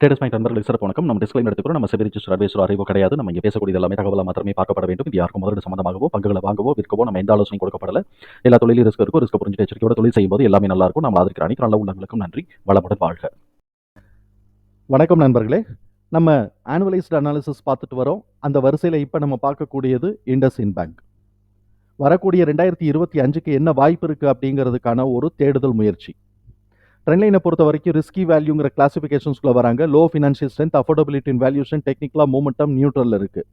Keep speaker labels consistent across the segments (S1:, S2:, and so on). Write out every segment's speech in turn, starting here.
S1: Traders point நண்பர்களுக்கு சிறப்பு வணக்கம். நம்ம டிஸ்கிளைம் எடுத்துக்கிறோம் நம்ம செபி ரிஜிஸ்டர் அட்வைசர் அறிவோ கிடையாது. நம்ம இங்கே பேசக்கூடிய எல்லாமே தகவலாக மாத்திரமே பார்க்கப்பட வேண்டும். இது யாருக்கும் முதலீடு சம்பந்தமாகவோ பங்குகளை வாங்கவோ விற்கவோ நம்ம எந்த ஆலோசனை கொடுக்கப்படல. எல்லா தொழிலும் ரிஸ்க் இருக்கும் ரிஸ்க் புரிஞ்சு எச்சரிக்கையோட தொழில் செய்யும்போது எல்லாமே நல்லா இருக்கும். நம்ம ஆதரிக்கிற அனைத்து நல்ல உள்ளங்களுக்கும் நன்றி. வளமுடன் வாழ்க. வணக்கம் நண்பர்களே. நம்ம ஆனுவலைஸ்டு அனாலிசிஸ் பார்த்துட்டு வரோம். அந்த வரிசையில் இப்போ நம்ம பார்க்கக்கூடியது இண்டஸ் இன் பேங்க் வரக்கூடிய ரெண்டாயிரத்தி இருபத்தி அஞ்சுக்கு என்ன வாய்ப்பு இருக்குது அப்படிங்கிறதுக்கான ஒரு தேடுதல் முயற்சி. ட்ரெண்ட்லைனை பொறுத்த வரைக்கும் ரிஸ்கி வேல்யூங்கிற கிளாசிஃபிகேஷன்ஸ்குள்ளே வராங்க. Low financial strength affordability in valuation டெக்னிக்கலாக மூமெண்டம் நியூட்ரல் இருக்குது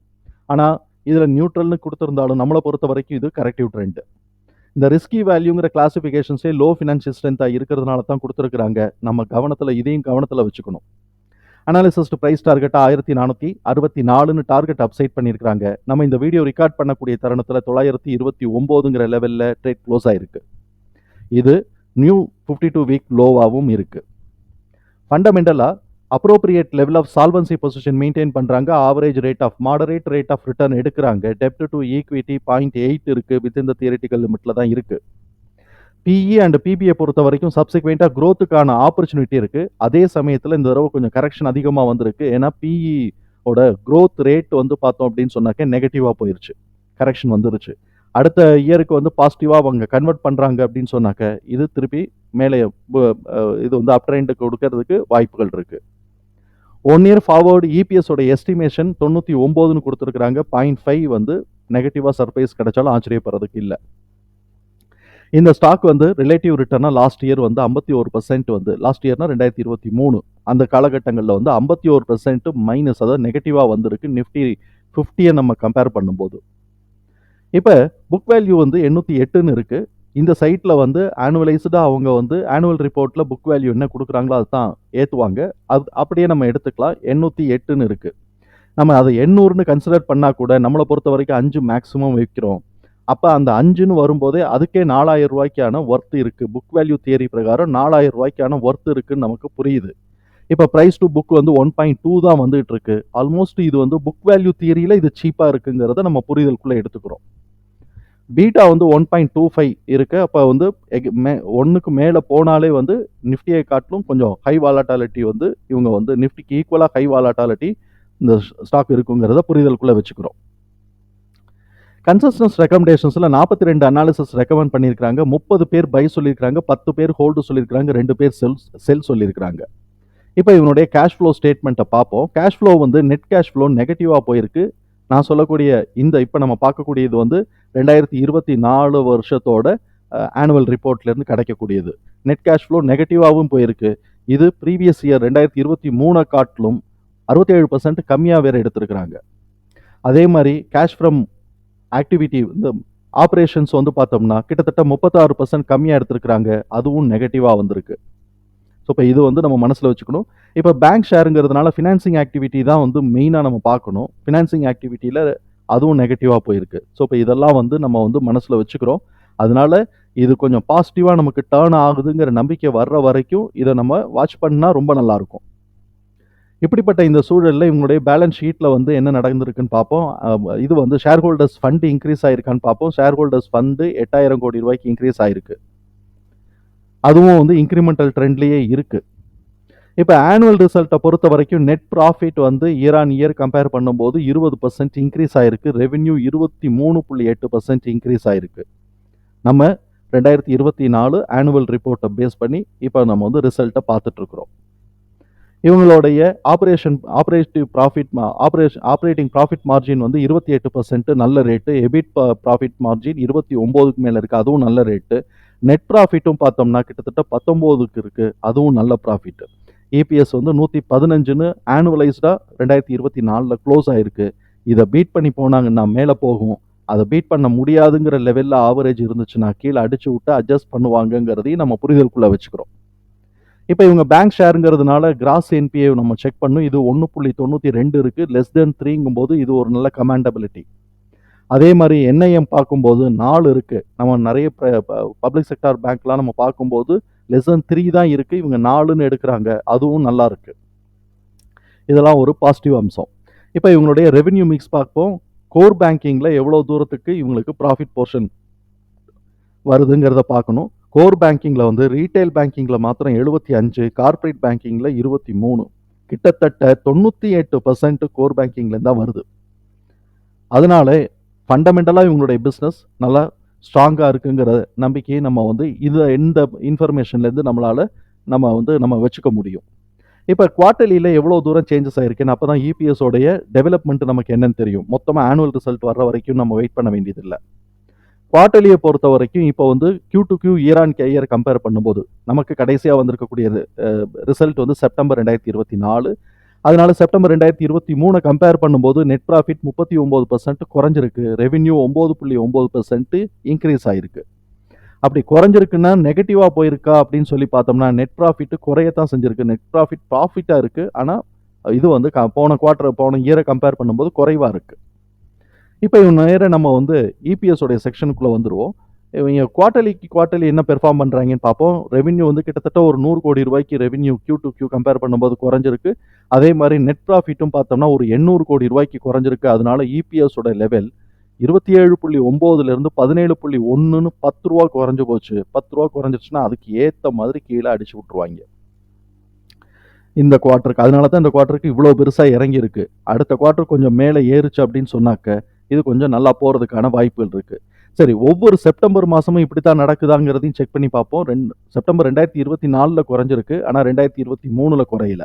S1: ஆனால் இதில் நியூட்ரல்னு கொடுத்துருந்தாலும் நம்மளை பொறுத்த வரைக்கும் இது கரெக்டிவ் ட்ரெண்டு இந்த ரிஸ்கி வேல்யூங்கிற கிளாசிஃபிகேஷன்ஸே லோ ஃபினான்ஷியல் ஸ்ட்ரென்த்தாக இருக்கிறதுனால தான் கொடுத்துருக்குறாங்க. நம்ம கவனத்தில் இதையும் கவனத்தில் வச்சுக்கணும். அனாலிசிஸ்ட் ப்ரைஸ் டார்கெட்டாக ஆயிரத்தி நானூற்றி அறுபத்தி நாலுன்னு டார்கெட் அப்சைட் பண்ணியிருக்காங்க நம்ம இந்த வீடியோ ரெக்கார்ட் பண்ணக்கூடிய தருணத்தில் தொள்ளாயிரத்தி இருபத்தி ஒம்போதுங்கிற லெவலில் ட்ரேட் க்ளோஸ் ஆயிருக்கு. இது நியூ ஃபிஃப்டி டூ வீக் லோவாகவும் இருக்குது ஃபண்டமெண்டலாக appropriate level of solvency position maintain பண்ணுறாங்க average rate of moderate rate of return எடுக்கிறாங்க. டெப்ட் டு ஈக்விட்டி பாயிண்ட் எயிட் இருக்குது வித் இந்த தியரிட்டிக்கல் லிமிட்டில் தான் இருக்குது பிஇ அண்ட் பிபிஐ பொறுத்த வரைக்கும் சப்சிக்வெண்ட்டாக க்ரோத்துக்கான ஆப்பர்ச்சுனிட்டி இருக்குது அதே சமயத்தில் இந்த தடவை கொஞ்சம் கரெக்ஷன் அதிகமாக வந்திருக்கு. ஏன்னா பிஇ ஓட க்ரோத் ரேட் வந்து பார்த்தோம் அப்படின்னு சொன்னாக்க நெகட்டிவாக போயிடுச்சு கரெக்ஷன் வந்துருச்சு. அடுத்த இயருக்கு வந்து பாசிட்டிவாக அவங்க கன்வெர்ட் பண்ணுறாங்க அப்படின்னு சொன்னாக்க இது திருப்பி மேலே இது வந்து அப்ட்ரெண்ட் கொடுக்கறதுக்கு வாய்ப்புகள் இருக்குது ஒன் இயர் ஃபார்வர்டு இபிஎஸோட எஸ்டிமேஷன் தொண்ணூற்றி ஒம்போதுன்னு கொடுத்துருக்குறாங்க. பாயிண்ட் ஃபைவ் வந்து நெகட்டிவாக சர்ப்ரைஸ் கிடைச்சாலும் ஆச்சரியப்படுறதுக்கு இல்லை. இந்த ஸ்டாக் வந்து ரிலேட்டிவ் ரிட்டர்னாக லாஸ்ட் இயர் வந்து ஐம்பத்தி ஒரு பர்சன்ட் வந்து லாஸ்ட் இயர்னா ரெண்டாயிரத்தி இருபத்தி மூணு. அந்த காலகட்டங்களில் வந்து ஐம்பத்தி ஒரு பர்சன்ட் மைனஸ் அதாவது நெகட்டிவாக வந்திருக்கு. நிஃப்டி ஃபிஃப்டியை நம்ம கம்பேர் பண்ணும்போது. இப்போ புக் வேல்யூ வந்து எண்ணூற்றி எட்டுன்னு இருக்குது இந்த சைட்டில் வந்து ஆனுவலைஸ்டாக அவங்க வந்து ஆனுவல் ரிப்போர்ட்டில் புக் வேல்யூ என்ன கொடுக்குறாங்களோ அதுதான் ஏற்றுவாங்க அது அப்படியே நம்ம எடுத்துக்கலாம். எண்ணூற்றி எட்டுன்னு இருக்குது நம்ம அதை எண்ணூறுன்னு கன்சிடர் பண்ணால் கூட நம்மளை பொறுத்த வரைக்கும் அஞ்சு மேக்ஸிமம் வைக்கிறோம். அப்போ அந்த அஞ்சுன்னு வரும்போதே அதுக்கே நாலாயிரம் ரூபாய்க்கான ஒர்த்து இருக்குது புக் வேல்யூ தியரி பிரகாரம் நாலாயிரம் ரூபாய்க்கான ஒர்த்து இருக்குன்னு நமக்கு புரியுது. இப்போ ப்ரைஸ் டு புக் வந்து ஒன் பாயிண்ட் டூ தான் வந்துகிட்டு இருக்கு. ஆல்மோஸ்ட் இது வந்து புக் வேல்யூ தியரியில் இது சீப்பாக இருக்குங்கிறத நம்ம புரிதலுக்குள்ளே எடுத்துக்கிறோம். பீட்டா வந்து ஒன் பாயிண்ட் டூ ஃபைவ் இருக்கு. அப்போ வந்து எக்- மே ஒன்றுக்கு மேலே போனாலே வந்து நிஃப்டியை காட்டிலும் கொஞ்சம் ஹை வாலாட்டாலிட்டி வந்து இவங்க வந்து நிஃப்டிக்கு ஈக்குவலாக ஹை வாலாட்டாலிட்டி இந்த ஸ்டாக் இருக்குங்கிறத புரிதலுக்குள்ளே வச்சுக்கிறோம். கன்சஸ்டன்ஸ் ரெக்கமெண்டேஷன்ஸில் நாற்பத்தி ரெண்டு அனாலிசிஸ் ரெக்கமெண்ட் பண்ணியிருக்காங்க முப்பது பேர் பை சொல்லியிருக்காங்க பத்து பேர் ஹோல்டு சொல்லியிருக்காங்க ரெண்டு பேர் செல் செல் சொல்லியிருக்காங்க இப்போ இவனுடைய கேஷ் ஃப்ளோ ஸ்டேட்மெண்ட்டை பார்ப்போம். கேஷ் ஃப்ளோ வந்து நெட் கேஷ் ஃப்ளோ நெகட்டிவாக போயிருக்கு. நான் சொல்லக்கூடிய இந்த இப்போ நம்ம பார்க்கக்கூடியது வந்து ரெண்டாயிரத்தி இருபத்தி நாலு வருஷத்தோட ஆனுவல் ரிப்போர்ட்லேருந்து கிடைக்கக்கூடியது. நெட் கேஷ் ஃப்ளோ நெகட்டிவாகவும் போயிருக்கு. இது ப்ரீவியஸ் இயர் ரெண்டாயிரத்தி இருபத்தி மூணை காட்டிலும் அறுபத்தேழு பர்சன்ட் கம்மியாக வேறு எடுத்திருக்கிறாங்க. அதே மாதிரி கேஷ் ஃப்ரம் ஆக்டிவிட்டி இந்த ஆப்ரேஷன்ஸ் வந்து பார்த்தோம்னா கிட்டத்தட்ட முப்பத்தாறு பர்சன்ட் கம்மியாக எடுத்திருக்கிறாங்க. அதுவும் நெகட்டிவாக வந்திருக்கு. ஸோ இப்போ இது வந்து நம்ம மனசில் வச்சுக்கணும். இப்போ பேங்க் ஷேருங்கிறதுனால ஃபினான்சிங் ஆக்டிவிட்டி தான் வந்து மெயினாக நம்ம பார்க்கணும். ஃபினான்சிங் ஆக்டிவிட்டியில் அதுவும் நெகட்டிவாக போயிருக்கு. ஸோ இப்போ இதெல்லாம் வந்து நம்ம வந்து மனசில் வச்சுக்கிறோம். அதனால இது கொஞ்சம் பாசிட்டிவாக நமக்கு டேர்ன் ஆகுதுங்கிற நம்பிக்கை வர்ற வரைக்கும் இதை நம்ம வாட்ச் பண்ணால் ரொம்ப நல்லாயிருக்கும் இப்படிப்பட்ட இந்த சூழலில் இவங்களுடைய பேலன்ஸ் ஷீட்டில் வந்து என்ன நடந்திருக்குன்னு பார்ப்போம். இது வந்து ஷேர் ஹோல்டர்ஸ் ஃபண்டு இன்க்ரீஸ் ஆயிருக்கான்னு பார்ப்போம். ஷேர் ஹோல்டர்ஸ் ஃபண்டு எட்டாயிரம் கோடி ரூபாய்க்கு இன்க்ரீஸ் ஆயிருக்கு. அதுவும் வந்து இன்க்ரிமெண்டல் ட்ரெண்ட்லேயே இருக்குது இப்போ ஆனுவல் ரிசல்ட்டை பொறுத்த வரைக்கும் நெட் ப்ராஃபிட் வந்து இயர் ஆன் இயர் கம்பேர் பண்ணும்போது இருபது பர்சன்ட் இன்க்ரீஸ் ஆயிருக்கு. ரெவென்யூ இருபத்தி மூணு புள்ளி எட்டு பர்சன்ட் இன்க்ரீஸ் ஆகிருக்கு நம்ம ரெண்டாயிரத்தி இருபத்தி நாலு ஆனுவல் ரிப்போர்ட்டை பேஸ் பண்ணி இப்போ நம்ம வந்து ரிசல்ட்டை பார்த்துட்ருக்குறோம். இவங்களுடைய operation operative profit operation operating profit margin வந்து இருபத்தி எட்டு பர்சன்ட் நல்ல ரேட்டு எபிட் ப்ராஃபிட் மார்ஜின் இருபத்தி ஒம்போதுக்கு மேலே இருக்குது அதுவும் நல்ல ரேட்டு நெட் ப்ராஃபிட்டும் பார்த்தோம்னா கிட்டத்தட்ட பத்தொம்போதுக்கு இருக்குது அதுவும் நல்ல ப்ராஃபிட் இபிஎஸ் வந்து நூற்றி பதினஞ்சுன்னு ஆனுவலைஸ்டாக ரெண்டாயிரத்தி இருபத்தி நாலில் க்ளோஸ் ஆகிருக்கு இதை பீட் பண்ணி போனாங்கன்னா மேலே போகும். அதை பீட் பண்ண முடியாதுங்கிற லெவலில் ஆவரேஜ் இருந்துச்சுன்னா கீழே அடிச்சு விட்டு அட்ஜஸ்ட் பண்ணுவாங்கங்கிறதையும் நம்ம புரிதலுக்குள்ளே வச்சுக்கிறோம். இப்போ இவங்க பேங்க் ஷேருங்கிறதுனால கிராஸ் என்பிஏ நம்ம செக் பண்ணும். இது ஒன்று புள்ளி தொண்ணூற்றி ரெண்டு இருக்குது லெஸ் தென் த்ரீங்கும் போது இது ஒரு நல்ல கமாண்டபிலிட்டி அதே மாதிரி என்ஐஎம் பார்க்கும்போது நாலு இருக்குது நம்ம நிறைய பப்ளிக் செக்டார் பேங்க்லாம் நம்ம பார்க்கும்போது லெசன் த்ரீ தான் இருக்குது இவங்க நாலுன்னு எடுக்கிறாங்க. அதுவும் நல்லா இருக்குது இதெல்லாம் ஒரு பாசிட்டிவ் அம்சம். இப்போ இவங்களுடைய ரெவென்யூ மிக்ஸ் பார்ப்போம். கோர் பேங்கிங்கில் எவ்வளோ தூரத்துக்கு இவங்களுக்கு ப்ராஃபிட் போர்ஷன் வருதுங்கிறத பார்க்கணும். கோர் பேங்கிங்கில் வந்து ரீட்டைல் பேங்கிங்கில் மாத்திரம் எழுபத்தி அஞ்சு கார்ப்பரேட் பேங்கிங்கில் இருபத்தி மூணு. கிட்டத்தட்ட தொண்ணூற்றி எட்டு பர்சன்ட் கோர் பேங்கிங்லேருந்து தான் வருது. அதனால ஃபண்டமெண்டலாக இவங்களுடைய பிஸ்னஸ் நல்லா ஸ்ட்ராங்காக இருக்குங்கிற நம்பிக்கையை நம்ம வந்து இது இந்த இன்ஃபர்மேஷன்லேருந்து நம்மளால் நம்ம வந்து நம்ம வச்சுக்க முடியும். இப்போ குவார்ட்டர்லியில் எவ்வளோ தூரம் சேஞ்சஸ் ஆகிருக்குன்னு அப்போ தான் இபிஎஸோடைய டெவலப்மெண்ட் நமக்கு என்னன்னு தெரியும். மொத்தமாக ஆனுவல் ரிசல்ட் வர்ற வரைக்கும் நம்ம வெயிட் பண்ண வேண்டியதில்லை. குவார்ட்டர்லியை பொறுத்த வரைக்கும் இப்போ வந்து Q to Q year on year compare பண்ணும்போது நமக்கு கடைசியாக வந்திருக்கக்கூடிய ரிசல்ட் வந்து செப்டம்பர் ரெண்டாயிரத்தி இருபத்தி நாலு. அதனால செப்டம்பர் ரெண்டாயிரத்தி இருபத்தி மூணு கம்பேர் பண்ணும்போது நெட் ப்ராஃபிட் முப்பத்தி ஒம்பது பர்சன்ட் குறைஞ்சிருக்கு. ரெவென்யூ ஒம்பது புள்ளி ஒம்பது பர்சன்ட் இன்க்ரீஸ் ஆயிருக்கு. அப்படி குறைஞ்சிருக்குன்னா நெகட்டிவாக போயிருக்கா அப்படின்னு சொல்லி பார்த்தோம்னா நெட் ப்ராஃபிட் குறையத்தான் செஞ்சிருக்கு. நெட் ப்ராஃபிட் ப்ராஃபிட்டாக இருக்குது ஆனால் இது வந்து க போன குவார்ட்டர் போன இயரை கம்பேர் பண்ணும்போது குறைவாக இருக்குது இப்போ இவன் நேரம் நம்ம வந்து இபிஎஸ் உடைய செக்ஷனுக்குள்ளே வந்துடுவோம் இவங்க குவார்ட்டர்லிக்கு குவார்ட்டர்லி என்ன பெர்ஃபார்ம் பண்ணுறாங்கன்னு பார்ப்போம். ரெவென்யூ வந்து கிட்டத்தட்ட ஒரு நூறு கோடி ரூபாய்க்கு revenue Q to Q compare பண்ணும்போது குறைஞ்சிருக்கு. அதே மாதிரி நெட் ப்ராஃபிட்டும் பார்த்தோம்னா ஒரு எண்ணூறு கோடி ரூபாய்க்கு குறைஞ்சிருக்கு. அதனால இபிஎஸோட லெவல் இருபத்தி ஏழு புள்ளி ஒம்போதுலேருந்து பதினேழு புள்ளி ஒன்றுன்னு பத்து ரூபா குறைஞ்சு போச்சு. பத்து ரூபா குறைஞ்சிருச்சுன்னா அதுக்கு ஏற்ற மாதிரி கீழே அடிச்சு விட்ருவாங்க இந்த குவார்ட்டருக்கு அதனால தான் இந்த குவார்ட்டருக்கு இவ்வளோ பெருசாக இறங்கியிருக்கு. அடுத்த குவார்ட்டர் கொஞ்சம் மேலே ஏறுச்சு அப்படின்னு சொன்னாக்க இது கொஞ்சம் நல்லா போகிறதுக்கான வாய்ப்புகள் இருக்குது சரி ஒவ்வொரு செப்டம்பர் மாதமும் இப்படி தான் நடக்குதாங்கிறதையும் செக் பண்ணி பார்ப்போம். ரெண்டு செப்டம்பர் ரெண்டாயிரத்தி இருபத்தி நாலில் குறைஞ்சிருக்கு. ஆனால் ரெண்டாயிரத்தி இருபத்தி மூணில் குறையல.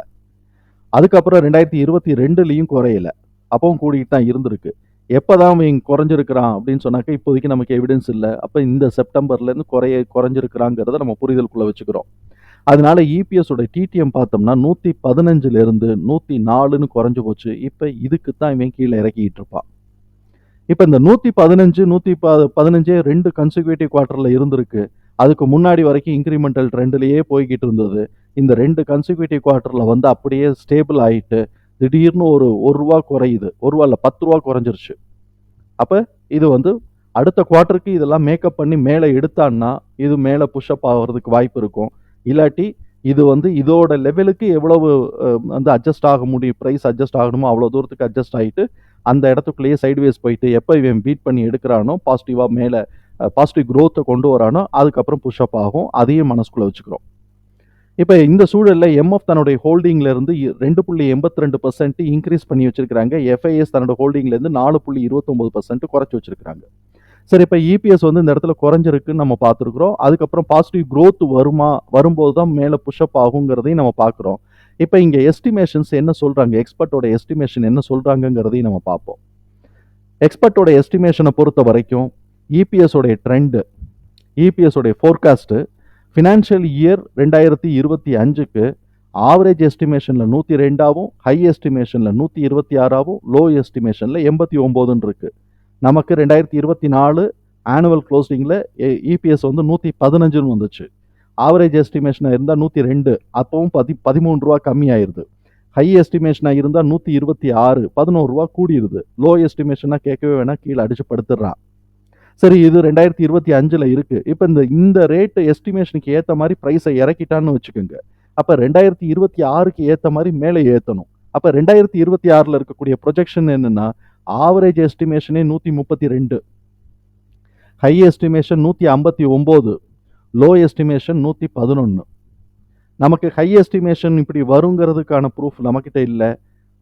S1: அதுக்கப்புறம் ரெண்டாயிரத்தி இருபத்தி ரெண்டுலேயும் குறையல. அப்பவும் கூடிக்கிட்டு தான் இருந்திருக்கு. எப்போ தான் அவன் குறைஞ்சிருக்கிறான் அப்படின்னு சொன்னாக்க இப்போதைக்கு நமக்கு எவிடன்ஸ் இல்லை. அப்போ இந்த செப்டம்பர்லேருந்து குறைய குறைஞ்சிருக்கிறாங்கிறத நம்ம புரிதலுக்குள்ளே வச்சுக்கிறோம். அதனால இபிஎஸோட டிடிஎம் பார்த்தோம்னா நூற்றி பதினஞ்சுலேருந்து நூற்றி நாலுன்னு குறைஞ்சு போச்சு. இப்போ இதுக்கு தான் இவன் கீழே இறக்கிட்டு இருப்பான் இப்போ இந்த நூற்றி பதினஞ்சு நூற்றி ப பதினஞ்சே ரெண்டு கன்சிக்யூட்டிவ் குவார்ட்டரில் இருந்திருக்கு. அதுக்கு முன்னாடி வரைக்கும் இன்க்ரிமெண்டல் ட்ரெண்ட்லேயே போய்கிட்டு இருந்தது. இந்த ரெண்டு கன்சிக்யூட்டிவ் குவார்ட்டரில் வந்து அப்படியே ஸ்டேபிள் ஆகிட்டு திடீர்னு ஒரு ஒரு ரூபா குறையுது. ஒரு ரூபா இல்லை பத்து ரூபா குறைஞ்சிருச்சு. அப்போ இது வந்து அடுத்த குவார்ட்டருக்கு இதெல்லாம் மேக்கப் பண்ணி மேலே எடுத்தான்னா இது மேலே புஷ்அப் ஆகிறதுக்கு வாய்ப்பு இருக்கும். இல்லாட்டி இது வந்து இதோட லெவலுக்கு எவ்வளவு வந்து அட்ஜஸ்ட் ஆக முடியும் ப்ரைஸ் அட்ஜஸ்ட் ஆகணுமோ அவ்வளோ தூரத்துக்கு அட்ஜஸ்ட் ஆகிட்டு அந்த இடத்துக்குள்ளேயே சைட்வேஸ் போயிட்டு எப்போ இவன் பீட் பண்ணி எடுக்கிறானோ பாசிட்டிவாக மேலே பாசிட்டிவ் க்ரோத்தை கொண்டு வரானோ அதுக்கப்புறம் புஷ்அப் ஆகும். அதையும் மனசுக்குள்ளே வச்சுக்கிறோம். இப்போ இந்த சூழலில் எம்எஃப் தன்னுடைய ஹோல்டிங்லேருந்து இ- ரெண்டு புள்ளி எண்பத்தி ரெண்டு பர்சன்ட் இன்க்ரீஸ் பண்ணி வச்சிருக்காங்க எஃப்ஐஎஸ் தன்னோட ஹோல்டிங்லேருந்து நாலு புள்ளி இருபத்தொம்பது பர்சன்ட் குறைச்சி வச்சிருக்காங்க சரி இப்போ இபிஎஸ் வந்து இந்த இடத்துல குறைஞ்சிருக்குன்னு நம்ம பார்த்துருக்குறோம். அதுக்கப்புறம் பாசிட்டிவ் க்ரோத் வருமா வரும்போது தான் மேலே புஷ்அப் ஆகுங்கிறதையும் நம்ம பார்க்குறோம். இப்போ இங்கே எஸ்டிமேஷன்ஸ் என்ன சொல்கிறாங்க எக்ஸ்பர்ட்டோட எஸ்டிமேஷன் என்ன சொல்கிறாங்கங்கிறதையும் நம்ம பார்ப்போம். எக்ஸ்பர்ட்டோட எஸ்டிமேஷனை பொறுத்த வரைக்கும் இபிஎஸோடைய ட்ரெண்டு இபிஎஸோடைய ஃபோர்காஸ்ட்டு ஃபினான்ஷியல் இயர் ரெண்டாயிரத்தி இருபத்தி அஞ்சுக்கு ஆவரேஜ் எஸ்டிமேஷனில் நூற்றி ரெண்டாவும் ஹை எஸ்டிமேஷனில் நூற்றி இருபத்தி ஆறாவும் லோ எஸ்டிமேஷனில் எண்பத்தி ஒம்போதுன்னு இருக்குது நமக்கு ரெண்டாயிரத்தி இருபத்தி நாலு ஆனுவல் க்ளோசிங்கில் இபிஎஸ் வந்து நூற்றி பதினஞ்சுன்னு வந்துச்சு. ஆவரேஜ் எஸ்டிமேஷனாக இருந்தால் நூற்றி ரெண்டு அப்பவும் பதி பதிமூணு ரூபா கம்மியாயிருது. ஹை எஸ்டிமேஷனாக இருந்தால் நூற்றி இருபத்தி ஆறு பதினோரு ரூபா கூடிடுது லோ எஸ்டிமேஷனாக கேட்கவே வேணாம் கீழே அடிச்சு படுத்துடுறான். சரி இது ரெண்டாயிரத்தி இருபத்தி அஞ்சில் இருக்குது இப்போ இந்த இந்த ரேட்டு எஸ்டிமேஷனுக்கு ஏற்ற மாதிரி ப்ரைஸை இறக்கிட்டான்னு வச்சுக்கோங்க. அப்போ ரெண்டாயிரத்தி இருபத்தி ஆறுக்கு ஏற்ற மாதிரி மேலே ஏற்றணும் அப்போ ரெண்டாயிரத்தி இருபத்தி ஆறில் இருக்கக்கூடிய ப்ரொஜெக்ஷன் என்னென்னா ஆவரேஜ் எஸ்டிமேஷனே நூற்றி முப்பத்தி ரெண்டு. ஹை எஸ்டிமேஷன் நூற்றி ஐம்பத்தி ஒம்பது. லோ எஸ்டிமேஷன் நூற்றி பதினொன்று நமக்கு ஹை எஸ்டிமேஷன் இப்படி வருங்கிறதுக்கான ப்ரூஃப் நம்மக்கிட்ட இல்லை.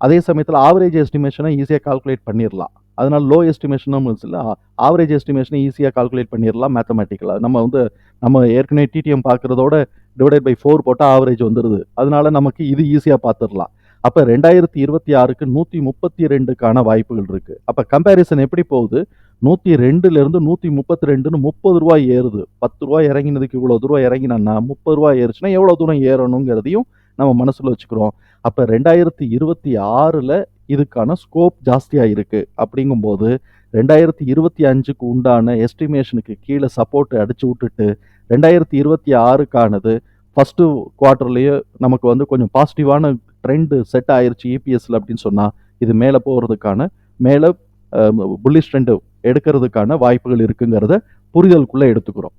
S1: அதே சமயத்தில் ஆவரேஜ் எஸ்டிமேஷனை ஈஸியாக கால்குலேட் பண்ணிடலாம் அதனால் லோ எஸ்டிமேஷனும் இல்லை. ஆவரேஜ் எஸ்டிமேஷனை ஈஸியாக கால்குலேட் பண்ணிடலாம் மேத்தமேட்டிக்கலாக நம்ம வந்து நம்ம ஏற்கனவே டிடிஎம் பார்க்குறதோட டிவைடட் பை ஃபோர் போட்டால் ஆவரேஜ் வந்துடுது அதனால நமக்கு இது ஈஸியாக பார்த்துடலாம் அப்போ ரெண்டாயிரத்தி இருபத்தி ஆறுக்கு நூற்றி முப்பத்தி ரெண்டுக்கான வாய்ப்புகள் இருக்குது அப்போ கம்பேரிசன் எப்படி போகுது? நூற்றி ரெண்டுலேருந்து நூற்றி முப்பத்தி ரெண்டுன்னு முப்பது ரூபா ஏறுது. பத்து ரூபா இறங்கினதுக்கு இவ்வளோ தூரம் இறங்கினா முப்பது ரூபா ஏறுச்சுன்னா எவ்வளோ தூரம் ஏறணுங்கிறதையும் நம்ம மனசில் வச்சுக்கிறோம். அப்போ ரெண்டாயிரத்தி இருபத்தி ஆறில் இதுக்கான ஸ்கோப் ஜாஸ்தியாக இருக்குது அப்படிங்கும்போது ரெண்டாயிரத்தி இருபத்தி அஞ்சுக்கு உண்டான எஸ்டிமேஷனுக்கு கீழே சப்போர்ட் அடிச்சு விட்டுட்டு ரெண்டாயிரத்தி இருபத்தி ஆறுக்கானது ஃபஸ்ட்டு குவார்ட்டர்லேயே நமக்கு வந்து கொஞ்சம் பாசிட்டிவான ட்ரெண்டு செட் ஆயிடுச்சு இபிஎஸ்ல அப்படின்னு சொன்னால் இது மேலே போகிறதுக்கான மேலே புல்லிஷ் ட்ரெண்டு எடுக்கிறதுக்கான வாய்ப்புகள் இருக்குங்கிறத புரிதலுக்குள்ளே எடுத்துக்கிறோம்.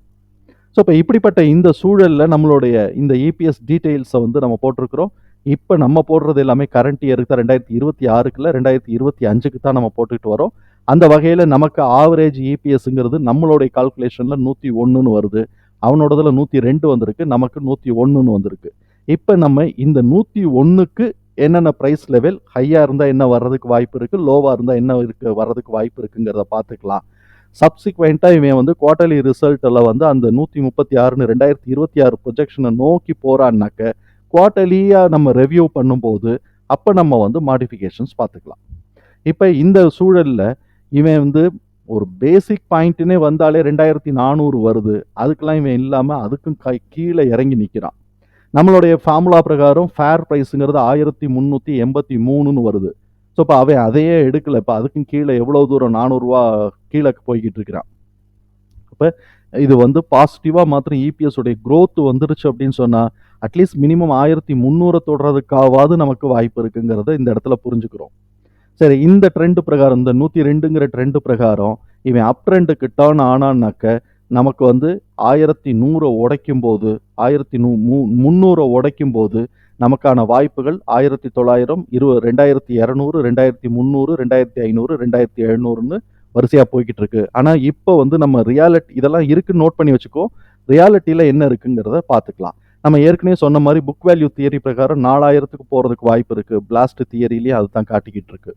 S1: ஸோ இப்போ இப்படிப்பட்ட இந்த சூழலில் நம்மளுடைய இந்த இபிஎஸ் டீட்டெயில்ஸை வந்து நம்ம போட்டிருக்கிறோம். இப்போ நம்ம போடுறது எல்லாமே கரண்ட் இயருக்கு தான். ரெண்டாயிரத்தி இருபத்தி ஆறுக்குள்ள ரெண்டாயிரத்தி இருபத்தி அஞ்சுக்கு தான் நம்ம போட்டுக்கிட்டு வரோம். அந்த வகையில் நமக்கு ஆவரேஜ் இபிஎஸ்ங்கிறது நம்மளுடைய கால்குலேஷனில் நூற்றி ஒன்றுன்னு வருது. அவனோடதில் நூற்றி ரெண்டு வந்திருக்கு நமக்கு நூற்றி ஒன்றுன்னு வந்திருக்கு. இப்போ நம்ம இந்த நூற்றி ஒன்றுக்கு என்னென்ன ப்ரைஸ் லெவல் ஹையாக இருந்தால் என்ன வர்றதுக்கு வாய்ப்பு இருக்குது லோவாக இருந்தால் என்ன இருக்கு வர்றதுக்கு வாய்ப்பு இருக்குங்கிறத பார்த்துக்கலாம். சப்சிக்வெண்ட்டாக இவன் வந்து குவார்ட்டர்லி ரிசல்ட்டில் வந்து அந்த நூற்றி முப்பத்தி ஆறுன்னு ரெண்டாயிரத்தி இருபத்தி ஆறு ப்ரொஜெக்ஷனை நோக்கி போகிறான்னாக்க குவார்ட்டர்லியாக நம்ம ரெவ்யூ பண்ணும்போது அப்போ நம்ம வந்து மாடிஃபிகேஷன்ஸ் பார்த்துக்கலாம். இப்போ இந்த சூழலில் இவன் வந்து ஒரு பேசிக் பாயிண்ட்டுனே வந்தாலே ரெண்டாயிரத்தி நானூறு வருது. அதுக்கெலாம் இவன் இல்லாமல் அதுக்கும் கை கீழே இறங்கி நிற்கிறான் நம்மளுடைய ஃபார்முலா பிரகாரம் ஃபேர் ப்ரைஸுங்கிறது ஆயிரத்தி முந்நூற்றி எண்பத்தி மூணுன்னு வருது. ஸோ இப்போ அவன் அதையே எடுக்கலை. இப்போ அதுக்கும் கீழே எவ்வளோ தூரம் நானூறுரூவா கீழே போய்கிட்டு இருக்கிறான். அப்போ இது வந்து பாசிட்டிவாக மாத்திரம் இபிஎஸ் உடைய க்ரோத் வந்துருச்சு அப்படின்னு சொன்னால் அட்லீஸ்ட் மினிமம் ஆயிரத்தி முந்நூறை தொடுறதுக்காவது நமக்கு வாய்ப்பு இருக்குங்கிறத இந்த இடத்துல புரிஞ்சுக்கிறோம். சரி இந்த ட்ரெண்டு பிரகாரம் இந்த நூற்றி ரெண்டுங்கிற ட்ரெண்டு பிரகாரம் இவன் அப் ட்ரெண்டுக்கு டேர்ன் ஆனான்னாக்க நமக்கு வந்து ஆயிரத்தி நூறை உடைக்கும் போது ஆயிரத்தி நூ மு முந்நூறை உடைக்கும் போது நமக்கான வாய்ப்புகள் ஆயிரத்தி தொள்ளாயிரம் இரு ரெண்டாயிரத்தி இரநூறு ரெண்டாயிரத்தி முந்நூறு ரெண்டாயிரத்தி ஐநூறு ரெண்டாயிரத்தி எழுநூறுன்னு வரிசையாக போய்கிட்டு இருக்கு. ஆனால் இப்போ வந்து நம்ம ரியாலிட்டி இதெல்லாம் இருக்குன்னு நோட் பண்ணி வச்சுக்கோ ரியாலிட்டியில் என்ன இருக்குங்கிறத பார்த்துக்கலாம். நம்ம ஏற்கனவே சொன்ன மாதிரி புக் வேல்யூ தியரி பிரகாரம் நாலாயிரத்துக்கு போகிறதுக்கு வாய்ப்பு இருக்குது பிளாஸ்ட் தியரிலேயே அதுதான் காட்டிக்கிட்டு இருக்கு.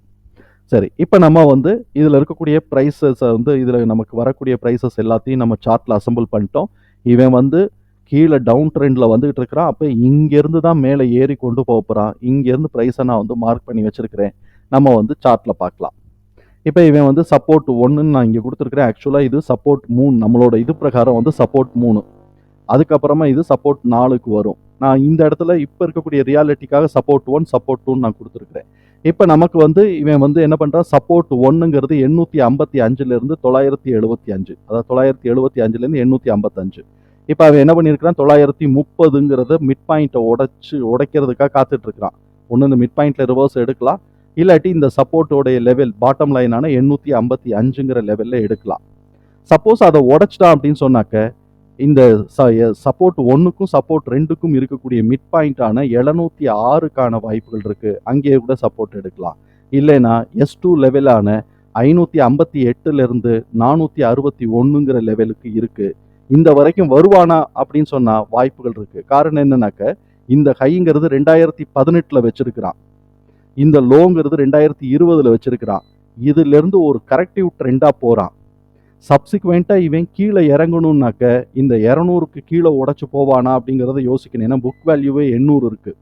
S1: சரி இப்போ நம்ம வந்து இதில் இருக்கக்கூடிய ப்ரைஸஸை வந்து இதில் நமக்கு வரக்கூடிய ப்ரைஸஸ் எல்லாத்தையும் நம்ம சார்ட்டில் அசம்பிள் பண்ணிட்டோம். இவன் வந்து கீழே டவுன் ட்ரெண்டில் வந்துகிட்டு இருக்கிறான். அப்போ இங்கேருந்து தான் மேலே ஏறி கொண்டு போக போகிறான் இங்கேருந்து ப்ரைஸை நான் வந்து மார்க் பண்ணி வச்சுருக்கிறேன். நம்ம வந்து சார்ட்டில் பார்க்கலாம். இப்போ இவன் வந்து சப்போர்ட் ஒன்றுன்னு நான் இங்கே கொடுத்துருக்குறேன். ஆக்சுவலாக இது சப்போர்ட் மூணு. நம்மளோட இது பிரகாரம் வந்து சப்போர்ட் மூணு. அதுக்கப்புறமா இது சப்போர்ட் நாலுக்கு வரும். நான் இந்த இடத்துல இப்போ இருக்கக்கூடிய ரியாலிட்டிக்காக சப்போர்ட் ஒன் சப்போர்ட் டூன்னு நான் கொடுத்துருக்குறேன். இப்போ நமக்கு வந்து இவன் வந்து என்ன பண்ணுறான் சப்போர்ட் ஒன்றுங்கிறது எண்ணூற்றி ஐம்பத்தி அஞ்சுலேருந்து தொள்ளாயிரத்தி எழுபத்தி அஞ்சு. அதாவது தொள்ளாயிரத்தி எழுபத்தி அஞ்சுலேருந்து எண்ணூற்றி ஐம்பத்தஞ்சு இப்போ அவன் என்ன பண்ணியிருக்கிறான்? தொள்ளாயிரத்தி முப்பதுங்கிறத மிட் பாயிண்ட்டை உடச்சி உடைக்கிறதுக்காக காத்துட்ருக்கிறான். ஒன்று இந்த மிட் பாயிண்ட்டில் ரிவர்ஸ் எடுக்கலாம். இல்லாட்டி இந்த சப்போர்ட்டோடைய லெவல் பாட்டம் லைனான எண்ணூற்றி ஐம்பத்தி அஞ்சுங்கிற லெவலில் எடுக்கலாம். சப்போஸ் அதை உடைச்சிட்டான் அப்படின்னு சொன்னாக்க இந்த சப்போர்ட் ஒன்றுக்கும் சப்போர்ட் ரெண்டுக்கும் இருக்கக்கூடிய மிட் பாயிண்டான எழுநூற்றி ஆறுக்கான வாய்ப்புகள் இருக்குது அங்கேயே கூட சப்போர்ட் எடுக்கலாம். இல்லைன்னா எஸ் டூ லெவலான ஐநூற்றி ஐம்பத்தி எட்டுலேருந்து நானூற்றி அறுபத்தி ஒன்றுங்கிற லெவலுக்கு இருக்குது இந்த வரைக்கும் வருவானா அப்படின்னு சொன்னால் வாய்ப்புகள் இருக்குது காரணம் என்னன்னாக்க இந்த ஹைங்கிறது ரெண்டாயிரத்தி பதினெட்டில் வச்சுருக்கிறான். இந்த லோங்கிறது ரெண்டாயிரத்தி இருபதில் வச்சுருக்கிறான். இதுலேருந்து ஒரு கரெக்டிவ் ட்ரெண்டாக போகிறான் சப்சிக்வெண்ட்டாக இவன் கீழே இறங்கணுன்னாக்க இந்த இரநூறுக்கு கீழே உடச்சி போவானா அப்படிங்கிறத யோசிக்கணும். ஏன்னா புக் வேல்யூவே எண்ணூறு இருக்குது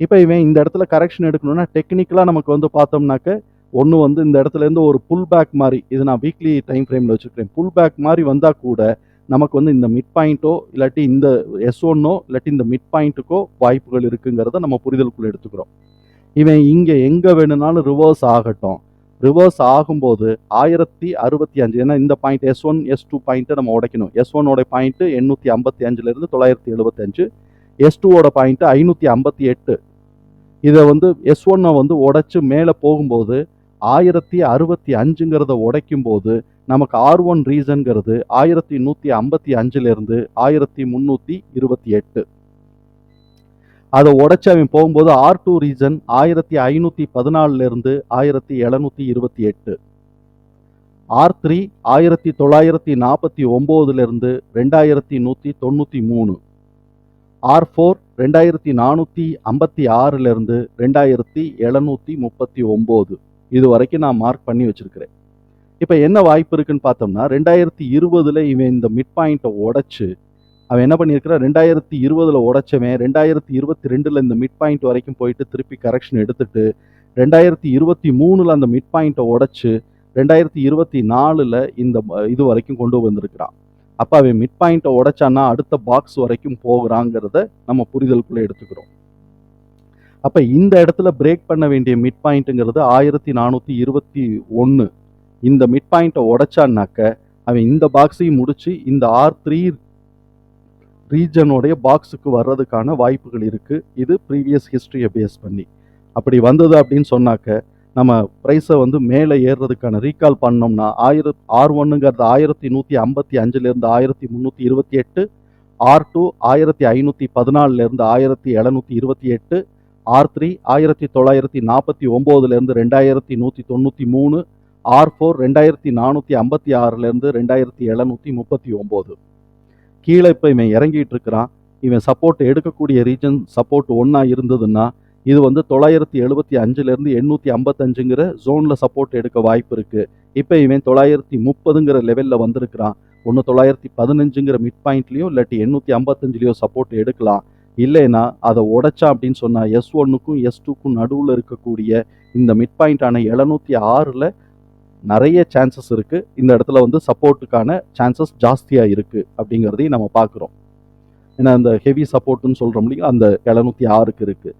S1: இப்போ இவன் இந்த இடத்துல கரெக்ஷன் எடுக்கணும்னா டெக்னிக்கலாக நமக்கு வந்து பார்த்தோம்னாக்க ஒன்று வந்து இந்த இடத்துல இருந்து ஒரு புல் பேக் மாதிரி இது நான் வீக்லி டைம் ஃப்ரேமில் வச்சுருக்கேன் புல் பேக் மாதிரி வந்தால் கூட நமக்கு வந்து இந்த மிட் பாயிண்ட்டோ இல்லாட்டி இந்த எஸ் ஒன்னோ இல்லாட்டி இந்த மிட் பாயிண்ட்டுக்கோ வாய்ப்புகள் இருக்குங்கிறத நம்ம புரிதலுக்குள்ளே எடுத்துக்கிறோம். இவன் இங்கே எங்கே வேணும்னாலும் ரிவர்ஸ் ஆகட்டும். ரிவர்ஸ் ஆகும்போது ஆயிரத்தி அறுபத்தி அஞ்சு ஏன்னா இந்த point S one S two பாயிண்ட்டை நம்ம உடைக்கணும். எஸ் ஒன்னோட பாயிண்ட்டு எண்ணூற்றி ஐம்பத்தி அஞ்சுலேருந்து தொள்ளாயிரத்தி எழுபத்தஞ்சு எஸ் டூவோட பாயிண்ட்டு ஐநூற்றி ஐம்பத்தி எட்டு. இதை வந்து எஸ் ஒன்னை வந்து உடைச்சு மேலே போகும்போது ஆயிரத்தி அறுபத்தி அஞ்சுங்கிறத உடைக்கும் போது நமக்கு ஆர் ஒன் ரீசன்கிறது ஆயிரத்தி நூற்றி ஐம்பத்தி அஞ்சுலேருந்து ஆயிரத்தி முந்நூற்றி இருபத்தி எட்டு. அதை உடச்சி அவன் போகும்போது ஆர் டூ ரீசன் ஆயிரத்தி ஐநூற்றி பதினாலிருந்து ஆயிரத்தி எழுநூற்றி இருபத்தி எட்டு. ஆர் த்ரீ ஆயிரத்தி தொள்ளாயிரத்தி நாற்பத்தி ஒம்போதுலேருந்து ரெண்டாயிரத்தி நூற்றி தொண்ணூற்றி மூணு. ஆர் ஃபோர் ரெண்டாயிரத்தி நானூற்றி ஐம்பத்தி ஆறுலேருந்து ரெண்டாயிரத்தி எழுநூற்றி முப்பத்தி ஒம்பது. இது வரைக்கும் நான் மார்க் பண்ணி வச்சுருக்கிறேன். இப்போ என்ன வாய்ப்பு இருக்குன்னு பார்த்தோம்னா ரெண்டாயிரத்தி இருபதுல இவன் இந்த மிட் பாயிண்ட்டை உடைச்சு அவன் என்ன பண்ணியிருக்கிறான்? ரெண்டாயிரத்தி இருபதில் உடைச்சவன் ரெண்டாயிரத்தி இருபத்தி ரெண்டில் இந்த மிட் பாயிண்ட் வரைக்கும் போயிட்டு திருப்பி கரெக்ஷன் எடுத்துட்டு ரெண்டாயிரத்தி இருபத்தி மூணில் அந்த மிட் பாயிண்ட்டை உடைச்சு ரெண்டாயிரத்தி இருபத்தி நாலுல இந்த இது வரைக்கும் கொண்டு வந்திருக்கிறான். அப்போ அவன் மிட் பாயிண்ட்டை உடைச்சான்னா அடுத்த பாக்ஸ் வரைக்கும் போகிறாங்கிறத நம்ம புரிதலுக்குள்ளே எடுத்துக்கிறோம். அப்போ இந்த இடத்துல பிரேக் பண்ண வேண்டிய மிட் பாயிண்ட்டுங்கிறது ஆயிரத்தி நானூற்றி இருபத்தி ஒன்று இந்த மிட் பாயிண்ட்டை உடைச்சான்னாக்க அவன் இந்த பாக்ஸையும் முடிச்சு இந்த ஆர் த்ரீ ரீஜனுடைய பாக்ஸுக்கு வர்றதுக்கான வாய்ப்புகள் இருக்குது இது ப்ரீவியஸ் ஹிஸ்ட்ரியை பேஸ் பண்ணி. அப்படி வந்தது அப்படின்னு சொன்னாக்க நம்ம ப்ரைஸை வந்து மேலே ஏறுறதுக்கான ரீகால் பண்ணோம்னா ஆயிரத் ஆர் ஒன்னுங்கிறது ஆயிரத்தி நூற்றி ஐம்பத்தி அஞ்சுலேருந்து ஆயிரத்தி முந்நூற்றி இருபத்தி எட்டு ஆர் டூ ஆயிரத்தி ஐநூற்றி பதினாலுலேருந்து ஆயிரத்தி எழுநூற்றி இருபத்தி எட்டு ஆர் த்ரீ ஆயிரத்தி தொள்ளாயிரத்தி நாற்பத்தி ஒம்போதுலேருந்து ரெண்டாயிரத்தி நூற்றி தொண்ணூற்றி மூணு ஆர் ஃபோர் ரெண்டாயிரத்தி நானூற்றி ஐம்பத்தி ஆறுலேருந்து ரெண்டாயிரத்தி எழுநூற்றி முப்பத்தி ஒம்பது. கீழே இப்போ இவன் இறங்கிட்டு இருக்கிறான். இவன் சப்போர்ட் எடுக்கக்கூடிய ரீஜன் சப்போர்ட் ஒன்றா இருந்ததுன்னா இது வந்து தொள்ளாயிரத்தி எழுபத்தி அஞ்சுலேருந்து எண்ணூற்றி ஐம்பத்தஞ்சுங்கிற ஜோனில் சப்போர்ட் எடுக்க வாய்ப்பு இருக்குது இப்போ இவன் தொள்ளாயிரத்தி முப்பதுங்கிற லெவலில் வந்திருக்கிறான். ஒன்று தொள்ளாயிரத்தி பதினஞ்சுங்கிற மிட் பாயிண்ட்லேயோ இல்லாட்டி எண்ணூற்றி ஐம்பத்தஞ்சுலேயோ சப்போர்ட் எடுக்கலாம். இல்லைன்னா அதை உடைச்சா அப்படின்னு சொன்னால் எஸ் ஒன்னுக்கும் எஸ் டூக்கும் நடுவில் இருக்கக்கூடிய இந்த மிட் பாயிண்டான எழுநூற்றி ஆறில் நிறைய சான்சஸ் இருக்குது இந்த இடத்துல வந்து சப்போர்ட்டுக்கான சான்சஸ் ஜாஸ்தியாக இருக்குது அப்படிங்கிறதையும் நம்ம பார்க்குறோம். ஏன்னா அந்த ஹெவி சப்போர்ட்டுன்னு சொல்கிறோம் இல்லையா? அந்த எழுநூற்றி ஆறுக்கு இருக்குது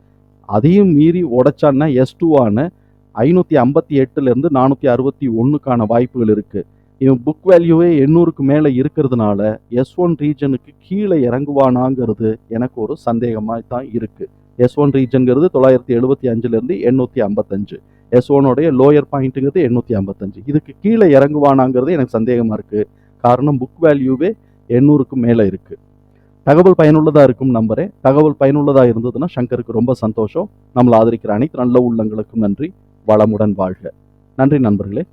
S1: அதையும் மீறி உடைச்சான்னா எஸ் டூவான ஐநூற்றி ஐம்பத்தி எட்டுலேருந்து நானூற்றி அறுபத்தி ஒன்றுக்கான வாய்ப்புகள் இருக்குது இவன் புக் வேல்யூவே எண்ணூறுக்கு மேலே இருக்கிறதுனால எஸ் ஒன் ரீஜனுக்கு கீழே இறங்குவானாங்கிறது எனக்கு ஒரு சந்தேகமாக தான் இருக்குது எஸ் ஒன் ரீஜன்கிறது தொள்ளாயிரத்தி எழுபத்தி அஞ்சுலேருந்து எண்ணூற்றி ஐம்பத்தஞ்சு எஸ் ஒனுடைய லோயர் பாயிண்ட்டுங்கிறது எண்ணூற்றி ஐம்பத்தஞ்சு. இதுக்கு கீழே இறங்குவானாங்கிறது எனக்கு சந்தேகமாக இருக்குது காரணம் புக் வேல்யூவே எண்ணூறுக்கு மேலே இருக்குது தகவல் பயனுள்ளதாக இருக்கும் நம்புறேன். தகவல் பயனுள்ளதாக இருந்ததுன்னா சங்கருக்கு ரொம்ப சந்தோஷம். நம்மளை ஆதரிக்கிற அனைத்து நல்ல உள்ளங்களுக்கும் நன்றி. வளமுடன் வாழ்க. நன்றி நண்பர்களே.